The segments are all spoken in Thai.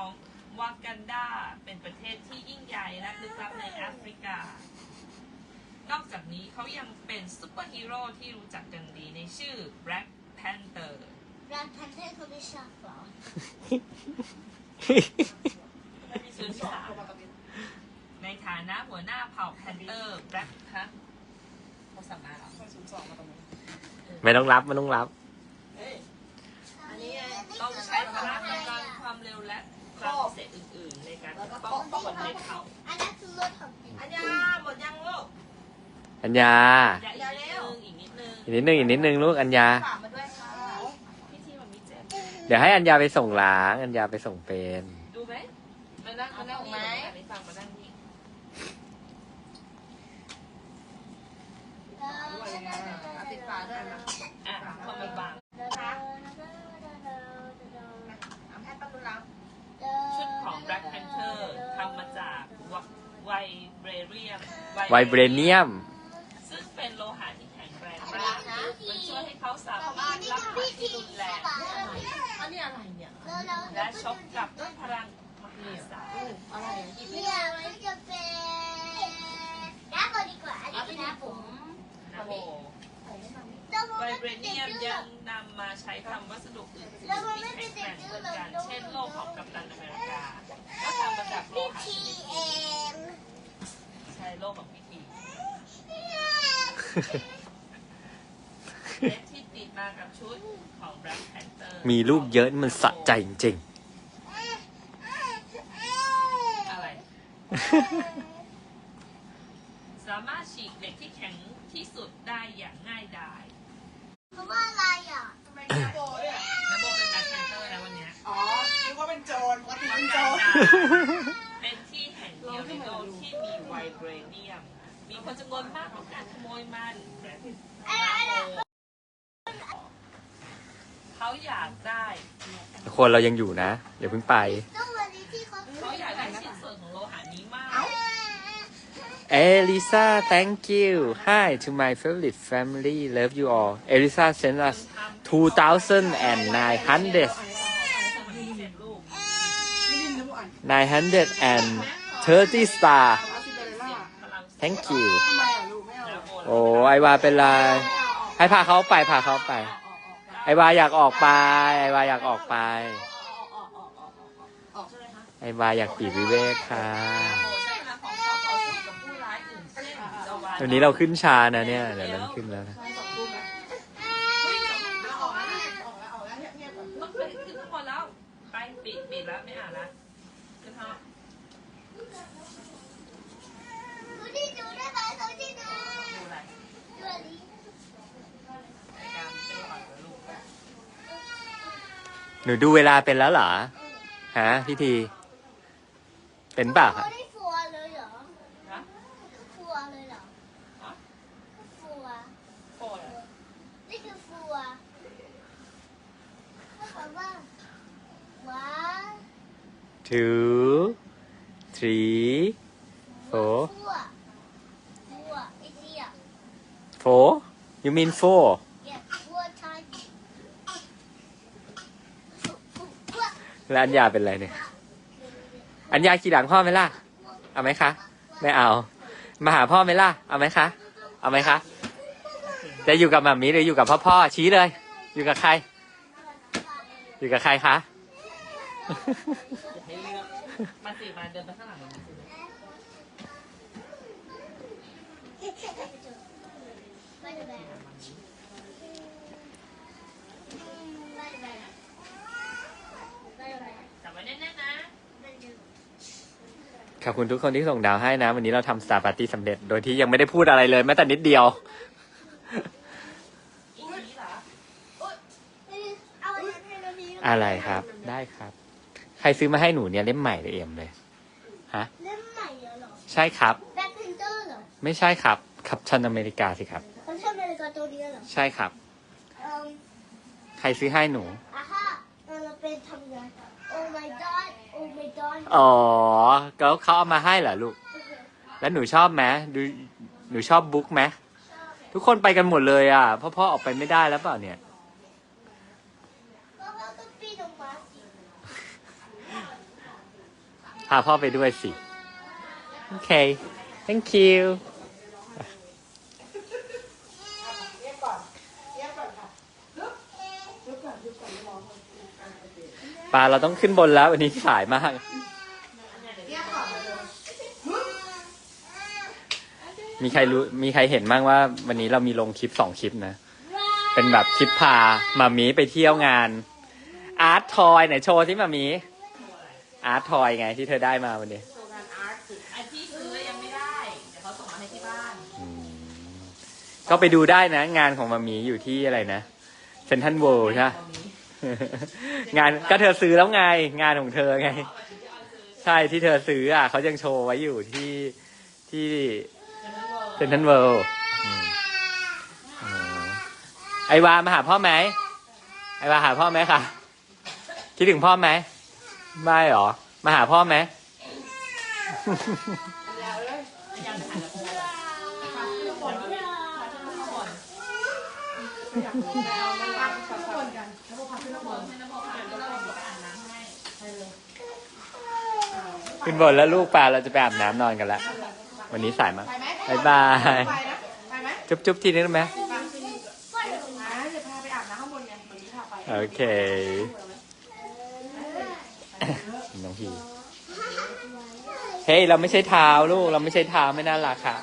ของวากันดาเป็นประเทศที่ยิ่งใหญ่และลึกลับในแอฟริกา นอกจากนี้เขายังเป็นซูเปอร์ฮีโร่ที่รู้จักกันดีในชื่อ Black Panther แบรนด์แพนเทอร์เขาไม่ชอบเหรอชื่อสามในฐานะหัวหน้าเผ่าแพนเตอร์แบล็กฮะเขาสั่งมาเหรอไม่ต้องรับไม่ต้องรับอันนี้ต้องใช้พละกำลังความเร็วและ ความพิเศษอื่นๆ ในการป้องคนในเขาอันนั้นคือรถของจริงอัญญาหมดยังลูกอัญญาอย่าอีกนิดนึงอีกนิดนึงอีกนิดนึงอีกนิดนึงลูกอัญญาฝากมาด้วยค่ะพี่ทีมันมีเจ็บเดี๋ยวให้อัญญาไปส่งล้างอัญญาไปส่งเป็นดูไหมมานั่งมานั่งนี่อันนี้ฟังมานั่งนี่ปิดฝาด้วยนะอะพอมันบางชุดของ Black Panther ทำมาจากไวเบรเรียม ไวเบรเนียม ซึ่งเป็นโลหะที่แข็งแรงมากมันช่วยให้เขาสามารถรับพลังที่รุนแรงอันนี้อะไรเนี่ยและช็อกกับด้วยพลังมหาศาลอะไรอะเนี่ยมันจะเป็นน้ำก่อนดีกว่าอันนี้น้ำผมนะโมไวเบรเนียมยังนำมาใช้ทำวัสดุอื่นที่แข็งแรงเหมือนกันเช่นโลกของกัปตันอเมริกาก็ทำมาจากโลหะชนิดนี้ โลกของพิธีเล็บที่ติดมากับชุดของ Black Panther มีลูกเยอะนี่มันสะใจจริงอะไรสามารถฉีกเหล็กที่แข็งที่สุดได้อย่างง่ายดายเพราะว่าอะไรอะทำไมมีโบด้วยอะนะโบเป็น Black Panther นะวันเนี้ยอ๋อนึกว่าเป็นโจรปกติวาเป็นโจกันรดาเป็นที่แห่งเดียวในโลก ที่มีไวเบรเนียม มีคนจำนวนมากต้องการขโมยมัน เขาอยากได้ๆคนเรายังอยู่นะอย่าเพิ่งไป ต้องวันนี้ที่เขาเขาอยากได้ชิ้นส่วนของโลหะนี้มาก Elisa thank you hi to my favorite family love you all Elisa sent us 2,900 930 star เอาซินเดอเรลล่า thank you โอ้ไอวาเป็นไร ให้พาเขาไปพาเขาไป ไอวาอยากออกไป ไอวาอยากออกไปออกใช่ไอวาอยากปีกวิเวกค่ะวันนี้เราขึ้นชานะเนี่ย เดี๋ยวเราขึ้นแล้วนะใช่สองทุ่มแล้วออกแล้วออกแล้วออกแล้วเงียบๆก่อนต้องไปขึ้นข้างบนแล้วไปปิดปิดแล้วไม่อ่านละขึ้นห้อง ดูที่ดูได้ไหมดูที่ดูดูอะไรดูอันนี้รายการเป็นหลักลูกหนูดูเวลาเป็นแล้วเหรอ ฮะพี่ที เป็นเปล่าเขาคะได้ฟัวเลยเหรอนะฟัวเลยเหรอฟัวโอ้ยนี่คือฟัวถ้าคำว่าว้า two three four ฟัวฟัวไอ้เหี้ย four you mean four เก็บฟัวไทยฟัวแล้วอัญญาเป็นอะไรเนี่ย อัญญาขี่หลังพ่อไหมล่ะ เอาไหมคะ ไม่เอา มาหาพ่อไหมล่ะ เอาไหมคะ เอาไหมคะ จะอยู่กับหมามีหรืออยู่กับพ่อพ่อชี้เลย อยู่กับใคร อยู่กับใครคะ ให้เลือกมาสิมาเดินไปข้างหลัง จับไว้แน่นๆนะไม่ได้ขอบคุณทุกคนที่ส่งดาวให้นะ วันนี้เราทำสตาร์ปาร์ตี้สำเร็จโดยที่ยังไม่ได้พูดอะไรเลยแม้แต่นิดเดียว อีกนี้เหรอเอาอันนั้นให้เราดีอะไรครับ ได้ครับ ใครซื้อมาให้หนูเนี่ยเล่มใหม่เลยเอ็มเลยฮะเล่มใหม่เหรอใช่ครับ แบ็คเพนเตอร์เหรอ ไม่ใช่ครับขับชันอเมริกาสิครับ ใช่ครับ เอ่อใครซื้อให้หนู อะฮะเราเป็นทำงาน Oh my god Oh my god อ๋อก็เขาเอามาให้เหรอลูก แล้วหนูชอบไหมดูหนูชอบบุ๊กไหมทุกคนไปกันหมดเลยอะพ่อพ่อออกไปไม่ได้แล้วเปล่าเนี่ย ก็ว่าก็ปีนออกมาสิพาพ่อไปด้วยสิ โอเค thank you เรียกก่อนเรียกก่อนค่ะลุกลุกก่อนลุกก่อนมองคนอะโอเค ปลาเราต้องขึ้นบนแล้ววันนี้สายมากเรียกก่อนมาเลยมีใครรู้มีใครเห็นบ้างว่า วันนี้เรามีลงคลิปสองคลิปนะ เป็นแบบคลิปพามามีไปเที่ยวงาน อาร์ตทอยไหนโชว์ที่มามีอาร์ตทอยไงที่เธอได้มาวันนี้โชว์งานอาร์ตคือไอที่ซื้อยังไม่ได้เดี๋ยวเขาส่งมาให้ที่บ้านอืมก็ไปดูได้นะ งานของมามีอยู่ที่อะไรนะเซนทันเวิลด์ใช่ไหม งานก็เธอซื้อแล้วไง งานของเธอไง ใช่ที่เธอซื้ออะเขายังโชว์ไว้อยู่ที่ที่เซนทันเวิลด์ไอวามาหาพ่อไหมไอวาหาพ่อไหมคะคิดถึงพ่อไหมไม่หรอ มาหาพ่อไหมแล้วเลยยังหันแล้วอยาก ขึ้นบนแล้วลูกปลาเราจะไปอาบน้ำนอนกันละวันนี้สายมากไปไหมบ๊ายบาย ไปนะไปไหมจุ๊บจุ๊บทีนึงได้ไหมไปอะเดี๋ยวพาไปอาบน้ำข้างบนไงวันนี้พาไปโอเค น้องพีเฮ้ยเราไม่ใช่เท้าลูก เราไม่ใช้เท้าไม่น่ารักค่ะ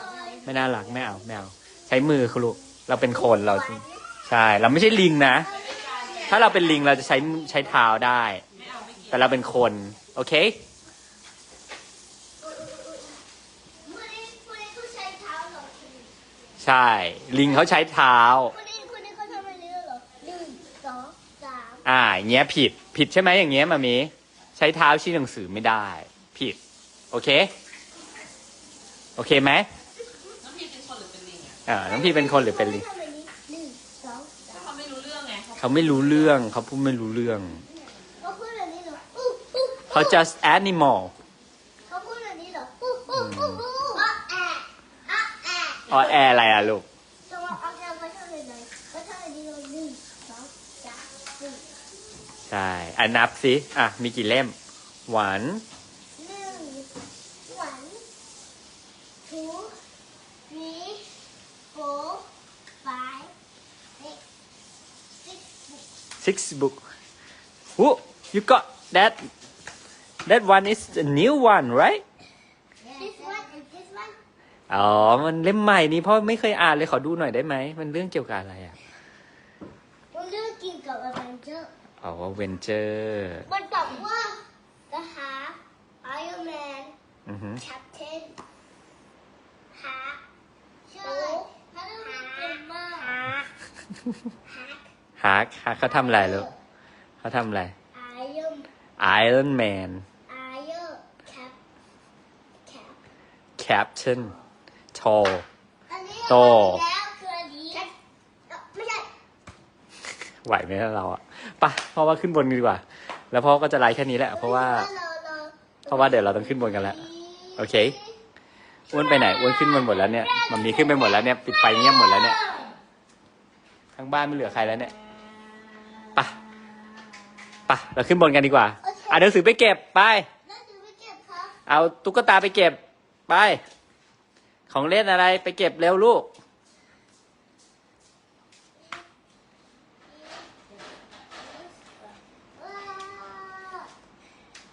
ไม่น่ารักไม่เอาไม่เอาใช้มือคุณลูกเราเป็นคนเราใช่ เราไม่ใช่ลิงนะ ถ้าเราเป็นลิงเราจะใช้ใช้เท้าได้ไม่เอาไม่กินแต่เราเป็นคน โอเค คนนี้คนนี้เขาใช้เท้าเหรอ ใช่ ลิงเขาใช้เท้า คนนี้คนนี้เขาทำอะไรเหรอหนึ่งสองสามอ่าอย่างเงี้ยผิดผิดใช่ไหมอย่างเงี้ยมามีใช้เท้าชี้หนังสือไม่ได้ ผิด โอเค โอเคไหมน้องพี่เป็นคนหรือเป็นลิงอะอ่าน้องพี่เป็นคนหรือเป็นลิงทำอะไรนี้หนึ่งสองสามเขาไม่รู้เรื่องไงเขาเขาไม่รู้เรื่องเขาพูดไม่รู้เรื่องเขาพูดแบบนี้เหรออู้อู้เขา just animal อะออแออะไรอะลูกจะมาเอาแก้วไปเท่าไหร่เลยไปเท่าไหร่ดีเลยหนึ่งสองสามสี่ใช่อะนับสิอะ มีกี่เล่ม one หนึ่ง one two three four five six six six book Whoa, you got that that one is a new one right this one and this one อ๋อ มันเล่มใหม่นี้พ่อไม่เคยอ่านเลยขอดูหน่อยได้ไหม มันเรื่องเกี่ยวกับอะไรอะ มันเรื่องเกี่ยวกับอะไรเยอะอ๋อเวนเจอร์ มันบอกว่า the half Iron Man อือฮึ Captain ฮาใช่ฮาเป็นมากฮาฮาร์กฮาร์กเขาทำอะไรลูกเขาทำอะไร Iron Iron Man Iron Cap Cap Captain Tall อันนี้โตแล้วคืออันนี้ไม่ ใช่ไหวไหมเราอะไปะเพราะว่าขึ้นบนดีกว่า แล้วพ่อก็จะไลฟ์แค่นี้แหละ เพราะว่า เพราะว่าเดี๋ยวเราต้องขึ้นบนกันแล้ว โอเคอ้วนไปไหนอ้วนขึ้นบนหมดแล้วเนี่ยมันมีขึ้นไปหมดแล้วเนี่ยปิดไฟเงียบหมดแล้วเนี่ยทั้งบ้านไม่เหลือใครแล้วเนี่ยไปะปะเราขึ้นบนกันดีกว่าอะหนังสือไปเก็บไปแล้วจะไปเก็บครับเอาตุ๊กตาไปเก็บไป ของเล่นอะไรไปเก็บเร็วลูก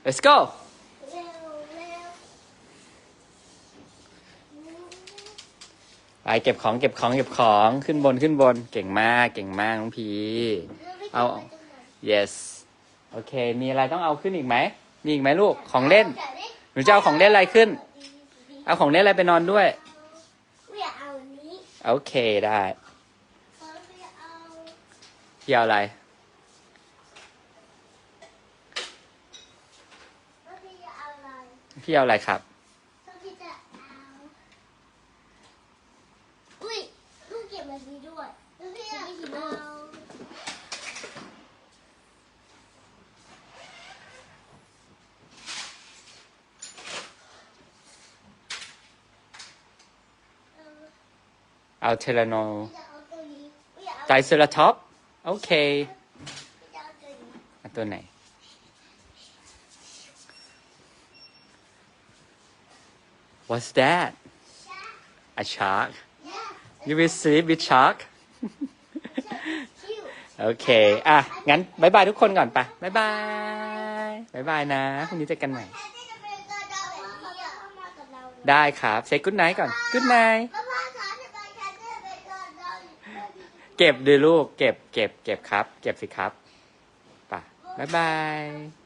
let's go เร็วเร็วไปเก็บของเก็บของเก็บของขึ้นบนขึ้นบน เก่งมากเก่งมากน้องพีเอา yes โอเค มีอะไรต้องเอาขึ้นอีกไหมมีอีกไหมลูกของเล่นหนูจะเอาของเล่นอะไรขึ้น เอาของเล่นอะไรไปนอนด้วย ไม่อยากเอาอันนี้ โอเคได้เขาไม่อยากเอาพี่เอาอะไรแล้วพี่จะเอาอะไรพี่เอาอะไรครับ แล้วพี่จะเอาอุ้ยลูกเก็บมันนี้ด้วยแล้วพี่จะเอา เอาเทเลโนพี่จะเอาตัวนี้พี่จะเอาไตรเซราท็อปโอเคเอาตัวไหน What's that Shark. a shark You will sleep with shark Cute. โอเคอะ งั้นบายบายทุกคนก่อนไปบายบายบายบายนะพรุ่งนี้เจอกันใหม่ได้ครับเซ y good night ก่อน good night พ่อพ่อสอนจะไปแทนที่จะเป็นตัวเรา เก็บดิลูก เก็บ เก็บ เก็บครับ เก็บสิครับไป่ะบายบาย